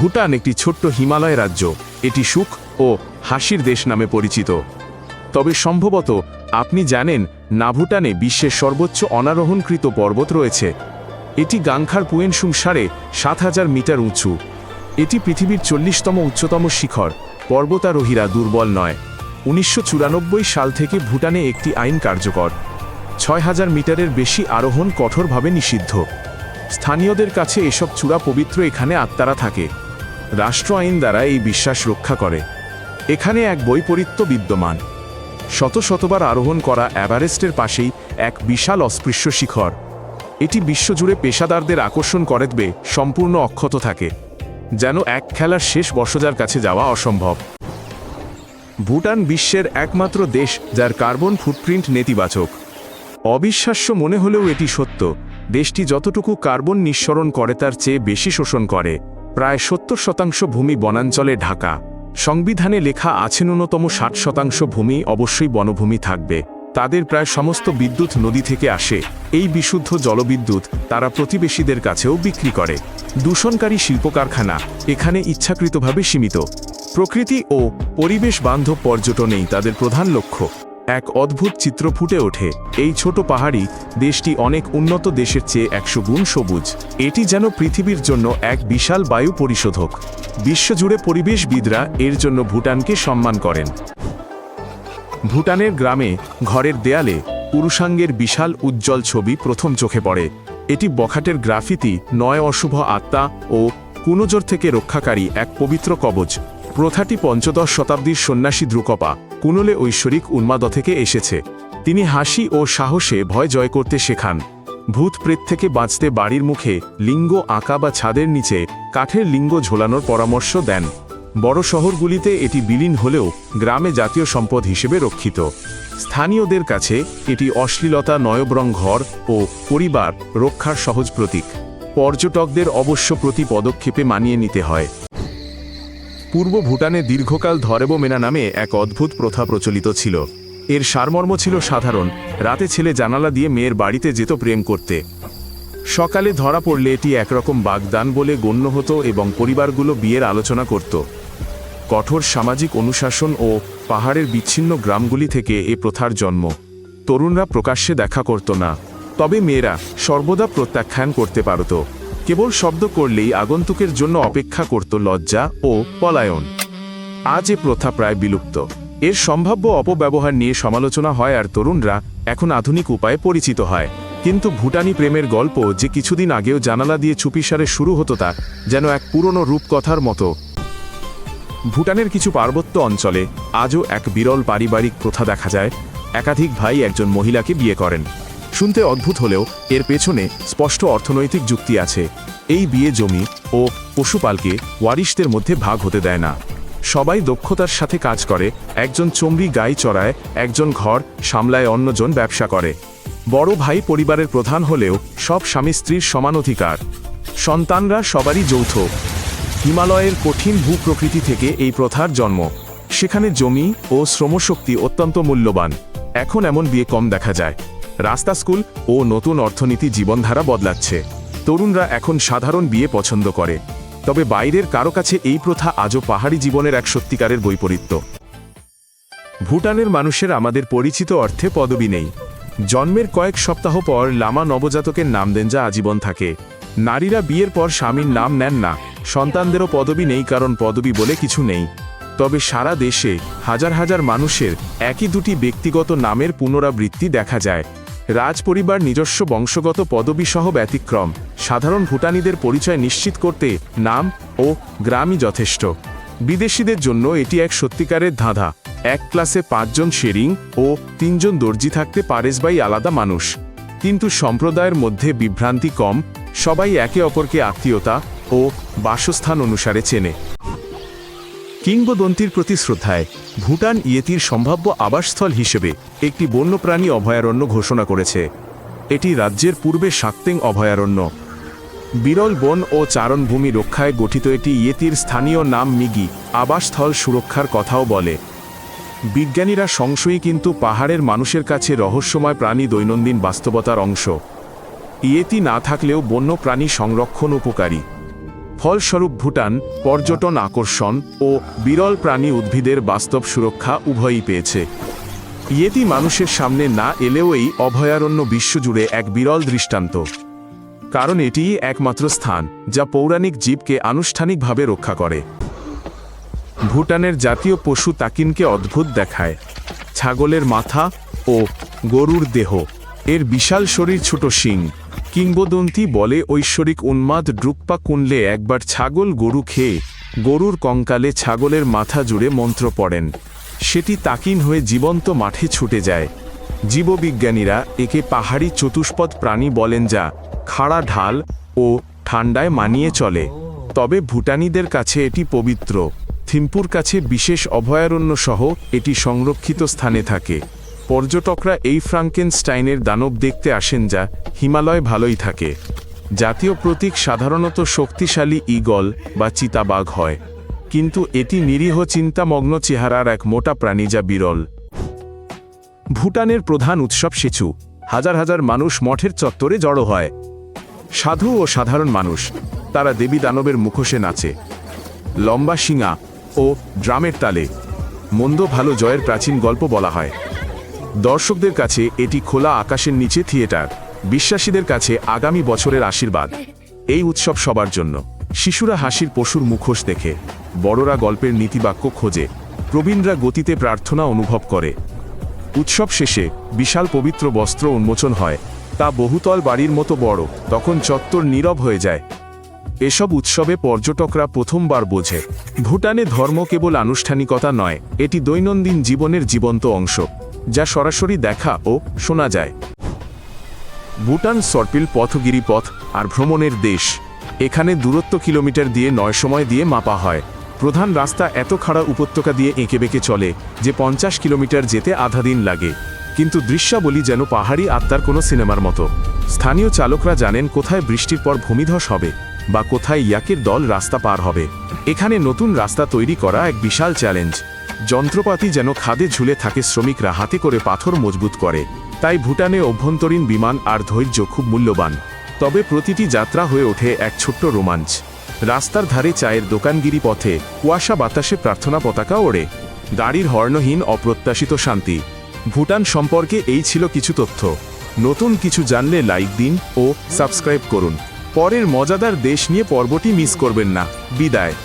ভুটান একটি ছোট্ট হিমালয় রাজ্য। এটি সুখ ও হাসির দেশ নামে পরিচিত। তবে সম্ভবত আপনি জানেন, না ভুটানে বিশ্বের সর্বোচ্চ অনারোহণকৃত পর্বত রয়েছে। এটি গাংখার পুয়েনসুং সাড়ে সাত হাজার মিটার উঁচু। এটি পৃথিবীর চল্লিশতম উচ্চতম শিখর। পর্বতারোহীরা দুর্বল নয়। উনিশশো সাল থেকে ভুটানে একটি আইন কার্যকর। ছয় হাজার মিটারের বেশি আরোহণ কঠোরভাবে নিষিদ্ধ। স্থানীয়দের কাছে এসব চূড়া পবিত্র এখানে আত্মারা থাকে। রাষ্ট্র আইন দ্বারা এই বিশ্বাস রক্ষা করে। এখানে এক বৈপরীত্য বিদ্যমান। শত শতবার আরোহণ করা এভারেস্টের পাশেই এক বিশাল অস্পৃশ্য শিখর। এটি বিশ্বজুড়ে পেশাদারদের আকর্ষণ করে দেবে সম্পূর্ণ অক্ষত থাকে, যেন এক খেলার শেষ বর্ষজার কাছে যাওয়া অসম্ভব। ভুটান বিশ্বের একমাত্র দেশ যার কার্বন ফুটপ্রিন্ট নেতিবাচক। অবিশ্বাস্য মনে হলেও এটি সত্য, দেশটি যতটুকু কার্বন নিঃসরণ করে তার চেয়ে বেশি শোষণ করে। প্রায় সত্তর শতাংশ ভূমি বনাঞ্চলে ঢাকা। সংবিধানে লেখা আছে ন্যূনতম ষাট শতাংশ ভূমি অবশ্যই বনভূমি থাকবে। তাদের প্রায় সমস্ত বিদ্যুৎ নদী থেকে আসে। এই বিশুদ্ধ জলবিদ্যুৎ তারা প্রতিবেশীদের কাছেও বিক্রি করে। দূষণকারী শিল্প কারখানা এখানে ইচ্ছাকৃতভাবে সীমিত। প্রকৃতি ও পরিবেশ বান্ধব পর্যটনেই তাদের প্রধান লক্ষ্য। এক অদ্ভুত চিত্র ফুটে ওঠে। এই ছোট পাহাড়ি দেশটি অনেক উন্নত দেশের চেয়ে একশো গুণ সবুজ। এটি যেন পৃথিবীর জন্য এক বিশাল বায়ু পরিশোধক। বিশ্বজুড়ে পরিবেশবিদরা এর জন্য ভুটানকে সম্মান করেন। ভুটানের গ্রামে ঘরের দেয়ালে পুরুষাঙ্গের বিশাল উজ্জ্বল ছবি প্রথম চোখে পড়ে। এটি বখাটের গ্রাফিতি, নয় অশুভ আত্মা ও কুনজর থেকে রক্ষাকারী এক পবিত্র কবচ। প্রথাটি পঞ্চদশ শতাব্দীর সন্ন্যাসী দ্রুকপা। কুনলে ঐশ্বরিক উন্মাদ থেকে এসেছে। তিনি হাসি ও সাহসে ভয় জয় করতে শেখান। ভূত প্রেত থেকে বাঁচতে বাড়ির মুখে লিঙ্গ আঁকা বা ছাদের নিচে কাঠের লিঙ্গ ঝোলানোর পরামর্শ দেন। বড় শহরগুলিতে এটি বিলীন হলেও গ্রামে জাতীয় সম্পদ হিসেবে রক্ষিত। স্থানীয়দের কাছে এটি অশ্লীলতা, নয়ব্রং ঘর ও পরিবার রক্ষার সহজ প্রতীক। পর্যটকদের অবশ্য প্রতি পদক্ষেপে মানিয়ে নিতে হয়। পূর্ব ভুটানে দীর্ঘকাল ধরেব মেনা নামে এক অদ্ভুত প্রথা প্রচলিত ছিল। এর সারমর্ম ছিল সাধারণ, রাতে ছেলে জানালা দিয়ে মেয়ের বাড়িতে যেত প্রেম করতে। সকালে ধরা পড়লে এটি একরকম বাগদান বলে গণ্য হতো এবং পরিবারগুলো বিয়ের আলোচনা করত। কঠোর সামাজিক অনুশাসন ও পাহাড়ের বিচ্ছিন্ন গ্রামগুলি থেকে এ প্রথার জন্ম। তরুণরা প্রকাশ্যে দেখা করত না, তবে মেয়েরা সর্বদা প্রত্যাখ্যান করতে পারত। কেবল শব্দ করলেই আগন্তুকের জন্য অপেক্ষা করত লজ্জা ও পলায়ন। আজ এ প্রথা প্রায় বিলুপ্ত। এর সম্ভাব্য অপব্যবহার নিয়ে সমালোচনা হয় আর তরুণরা এখন আধুনিক উপায়ে পরিচিত হয়। কিন্তু ভুটানি প্রেমের গল্প যে কিছুদিন আগেও জানালা দিয়ে চুপিসারে শুরু হতো তা যেন এক পুরনো রূপকথার মতো। ভুটানের কিছু পার্বত্য অঞ্চলে আজও এক বিরল পারিবারিক প্রথা দেখা যায়। একাধিক ভাই একজন মহিলাকে বিয়ে করেন। শুনতে অদ্ভুত হলেও এর পেছনে স্পষ্ট অর্থনৈতিক যুক্তি আছে। এই বিয়ে জমি ও পশুপালকে ওয়ারিশদের মধ্যে ভাগ হতে দেয় না। সবাই দক্ষতার সাথে কাজ করে, একজন চমড়ি গাই চড়ায়, একজন ঘর সামলায়, অন্যজন ব্যবসা করে। বড় ভাই পরিবারের প্রধান হলেও সব স্বামী স্ত্রীর সমান অধিকার। সন্তানরা সবারই যৌথ। হিমালয়ের কঠিন ভূপ্রকৃতি থেকে এই প্রথার জন্ম। সেখানে জমি ও শ্রমশক্তি অত্যন্ত মূল্যবান। এখন এমন বিয়ে কম দেখা যায়। রাস্তা স্কুল ও নতুন অর্থনীতি জীবনধারা বদলাচ্ছে। তরুণরা এখন সাধারণ বিয়ে পছন্দ করে। তবে বাইরের কারও কাছে এই প্রথা আজও পাহাড়ি জীবনের এক সত্যিকারের বৈপরীত্য। ভুটানের মানুষের আমাদের পরিচিত অর্থে পদবি নেই। জন্মের কয়েক সপ্তাহ পর লামা নবজাতকের নাম দেন যা আজীবন থাকে। নারীরা বিয়ের পর স্বামীর নাম নেন না। সন্তানদেরও পদবি নেই কারণ পদবি বলে কিছু নেই। তবে সারা দেশে হাজার হাজার মানুষের একই দুটি ব্যক্তিগত নামের পুনরাবৃত্তি দেখা যায়। রাজপরিবার নিজস্ব বংশগত পদবি সহ ব্যতিক্রম। সাধারণ ভুটানিদের পরিচয় নিশ্চিত করতে নাম ও গ্রামই যথেষ্ট। বিদেশিদের জন্য এটি এক সত্যিকারের ধাঁধা। এক ক্লাসে পাঁচজন শেরিং ও তিনজন দর্জি থাকতে পারেসবাই আলাদা মানুষ। কিন্তু সম্প্রদায়ের মধ্যে বিভ্রান্তি কম, সবাই একে অপরকে আত্মীয়তা ও বাসস্থান অনুসারে চেনে। কিংবদন্তির প্রতি শ্রদ্ধায় ভুটান ইয়েতির সম্ভাব্য আবাসস্থল হিসেবে একটি বন্যপ্রাণী অভয়ারণ্য ঘোষণা করেছে। এটি রাজ্যের পূর্বে সাক্তেং অভয়ারণ্য। বিরল বন ও চারণভূমি রক্ষায় গঠিত এটি ইয়েতির স্থানীয় নাম মিগি, আবাসস্থল সুরক্ষার কথাও বলে। বিজ্ঞানীরা সংশয়ী কিন্তু পাহাড়ের মানুষের কাছে রহস্যময় প্রাণী দৈনন্দিন বাস্তবতার অংশ। ইয়েতি না থাকলেও বন্য প্রাণী সংরক্ষণ উপকারী। ফলস্বরূপ ভুটান, পর্যটন আকর্ষণ ও বিরল প্রাণী উদ্ভিদের বাস্তব সুরক্ষা উভয়ই পেয়েছে। ইয়েতি মানুষের সামনে না এলেও এই অভয়ারণ্য বিশ্বজুড়ে এক বিরল দৃষ্টান্ত। কারণ এটিই একমাত্র স্থান যা পৌরাণিক জীবকে আনুষ্ঠানিকভাবে রক্ষা করে। ভুটানের জাতীয় পশু তাকিনকে অদ্ভুত দেখায়। ছাগলের মাথা ও গরুর দেহ। এর বিশাল শরীর ছোট শিং। কিংবদন্তি বলে ঐশ্বরিক উন্মাদ ড্রুকপা কুনলে একবার ছাগল গরু খেয়ে গরুর কঙ্কালে ছাগলের মাথা জুড়ে মন্ত্র পড়েন। সেটি তাকিন হয়ে জীবন্ত মাঠে ছুটে যায়। জীববিজ্ঞানীরা একে পাহাড়ি চতুষ্পদ প্রাণী বলেন যা খাড়া ঢাল ও ঠান্ডায় মানিয়ে চলে। তবে ভুটানিদের কাছে এটি পবিত্র। থিম্পুর কাছে বিশেষ অভয়ারণ্য সহ এটি সংরক্ষিত স্থানে থাকে। পর্যটকরা এই ফ্রাঙ্কেনস্টাইনের দানব দেখতে আসেন যা হিমালয় ভালোই থাকে। জাতীয় প্রতীক সাধারণত শক্তিশালী ঈগল বা চিতাবাঘ হয়। কিন্তু এটি নিরীহ চিন্তামগ্ন চেহারার এক মোটা প্রাণী যা বিরল। ভুটানের প্রধান উৎসব সেচু। হাজার হাজার মানুষ মঠের চত্বরে জড়ো হয়। সাধু ও সাধারণ মানুষ, তারা দেবী দানবের মুখোশে নাচে। লম্বা শিঙা ও ড্রামের তালে। মন্দ ভালো জয়ের প্রাচীন গল্প বলা হয়। দর্শকদের কাছে এটি খোলা আকাশের নিচে থিয়েটার। বিশ্বাসীদের কাছে আগামী বছরের আশীর্বাদ। এই উৎসব সবার জন্য। শিশুরা হাসির পশুর মুখোশ দেখে, বড়রা গল্পের নীতিবাক্য খোঁজে, প্রবীণরা গতিতে প্রার্থনা অনুভব করে। উৎসব শেষে বিশাল পবিত্র বস্ত্র উন্মোচন হয়, তা বহুতল বাড়ির মতো বড়, তখন চত্বর নীরব হয়ে যায়। এসব উৎসবে পর্যটকরা প্রথমবার বোঝে। ভুটানে ধর্ম কেবল আনুষ্ঠানিকতা নয়, এটি দৈনন্দিন জীবনের জীবন্ত অংশ। যা সরাসরি দেখা ও শোনা যায়। ভুটান সরপিল পথগিরি পথ আর ভ্রমণের দেশ। এখানে দূরত্ব কিলোমিটার দিয়ে নয় সময় দিয়ে মাপা হয়। প্রধান রাস্তা এত খাড়া উপত্যকা দিয়ে এঁকে বেঁকে চলে যে পঞ্চাশ কিলোমিটার যেতে আধা দিন লাগে। কিন্তু দৃশ্যাবলী যেন পাহাড়ি আত্মার কোনো সিনেমার মতো। স্থানীয় চালকরা জানেন কোথায় বৃষ্টির পর ভূমিধস হবে। বা কোথায় ইয়াকের দল রাস্তা পার হবে। এখানে নতুন রাস্তা তৈরি করা এক বিশাল চ্যালেঞ্জ। যন্ত্রপাতি যেন খাদে ঝুলে থাকে, শ্রমিকরা হাতে করে পাথর মজবুত করে। তাই ভুটানে অভ্যন্তরীণ বিমান আর ধৈর্য খুব মূল্যবান। তবে প্রতিটি যাত্রা হয়ে ওঠে এক ছোট্ট রোমাঞ্চ। রাস্তার ধারে চায়ের দোকানগিরি পথে কুয়াশা বাতাসে প্রার্থনা পতাকা ওড়ে। গাড়ির হর্ণহীন, অপ্রত্যাশিত শান্তি। ভুটান সম্পর্কে এই ছিল কিছু তথ্য। নতুন কিছু জানলে লাইক দিন ও সাবস্ক্রাইব করুন। পরের মজাদার দেশ নিয়ে পর্বটি মিস করবেন না। বিদায়।